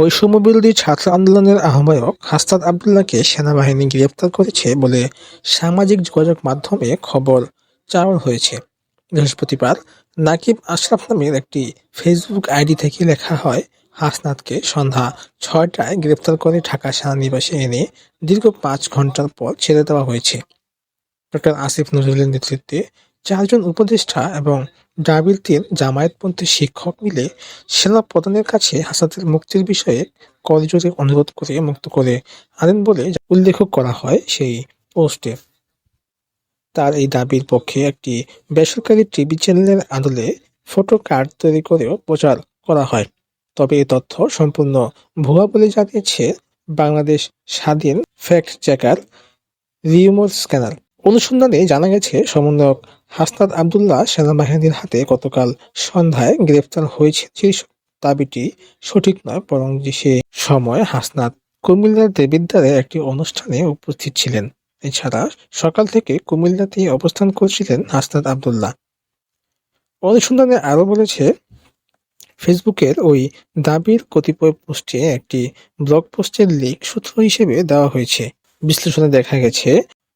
বৈষম্যবিরোধী ছাত্র আন্দোলনের আহ্বায়ক হাসনাত আবদুল্লাহকে সেনাবাহিনী গ্রেপ্তার করেছে বলে সামাজিক যোগাযোগ মাধ্যমে খবর চাওয়া হয়েছে। বৃহস্পতিবার নাকিব আশরাফ নামের একটি ফেসবুক আইডি থেকে লেখা হয়, হাসনাতকে সন্ধ্যা ছয়টায় গ্রেপ্তার করে ঢাকা সেনানিবাসে এনে দীর্ঘ পাঁচ ঘণ্টার পর ছেড়ে দেওয়া হয়েছে। ডক্টর আসিফ নজরুলের নেতৃত্বে চারজন উপদেষ্টা এবং ডাবির তিন জামায়াতপন্থী শিক্ষক মিলে সেনা প্রধানের কাছে হাসানের মুক্তির বিষয়ে করজোরে অনুরোধ করে মুক্ত করে আনেন বলে উল্লেখ করা হয় সেই পোস্টে। তার এই দাবির পক্ষে একটি বেসরকারি টিভি চ্যানেলের আদলে ফটো কার্ড তৈরি করেও প্রচার করা হয়। তবে এ তথ্য সম্পূর্ণ ভুয়া বলে জানিয়েছে বাংলাদেশ স্বাধীন ফ্যাক্ট চেকার রিউমোর স্ক্যানার অনুসন্ধানে জানা গেছে, সমন্বয়ক হাসনাত আবদুল্লাহ সেনাবাহিনীর হাতে গতকাল সন্ধ্যায় গ্রেফতার হয়েছে। দাবিটি সঠিক নয়, বরং সে সময় হাসনাত কুমিল্লার দেবিদ্বারে একটি অনুষ্ঠানে উপস্থিত ছিলেন। এছাড়া সকাল থেকে কুমিল্লাতেই অবস্থান করছিলেন হাসনাত আবদুল্লাহ। অনুসন্ধানে আরও বলেছে, ফেসবুকের ওই দাবির কতিপয় পোস্টে একটি ব্লগ পোস্টের লিঙ্ক সূত্র হিসেবে দেওয়া হয়েছে। বিশ্লেষণে দেখা গেছে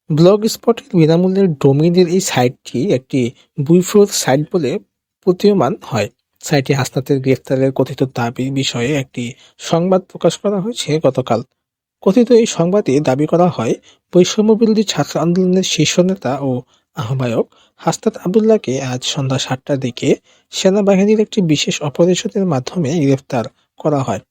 ব্লগ স্পটের বিনামূল্যের ডোমেইনের এই সাইটটি একটি বুইফ্রোদ সাইট বলে প্রতীয়মান হয়। সাইটে হাসনাতের গ্রেফতারের কথিত দাবির বিষয়ে একটি সংবাদ প্রকাশ করা হয়েছে গতকাল। কথিত এই সংবাদে দাবি করা হয়, বৈষম্যবিরোধী ছাত্র আন্দোলনের শীর্ষ নেতা ও আহ্বায়ক হাসনাত আবদুল্লাহকে আজ সন্ধ্যা সাতটার দিকে সেনাবাহিনীর একটি বিশেষ অপারেশনের মাধ্যমে গ্রেফতার করা হয়।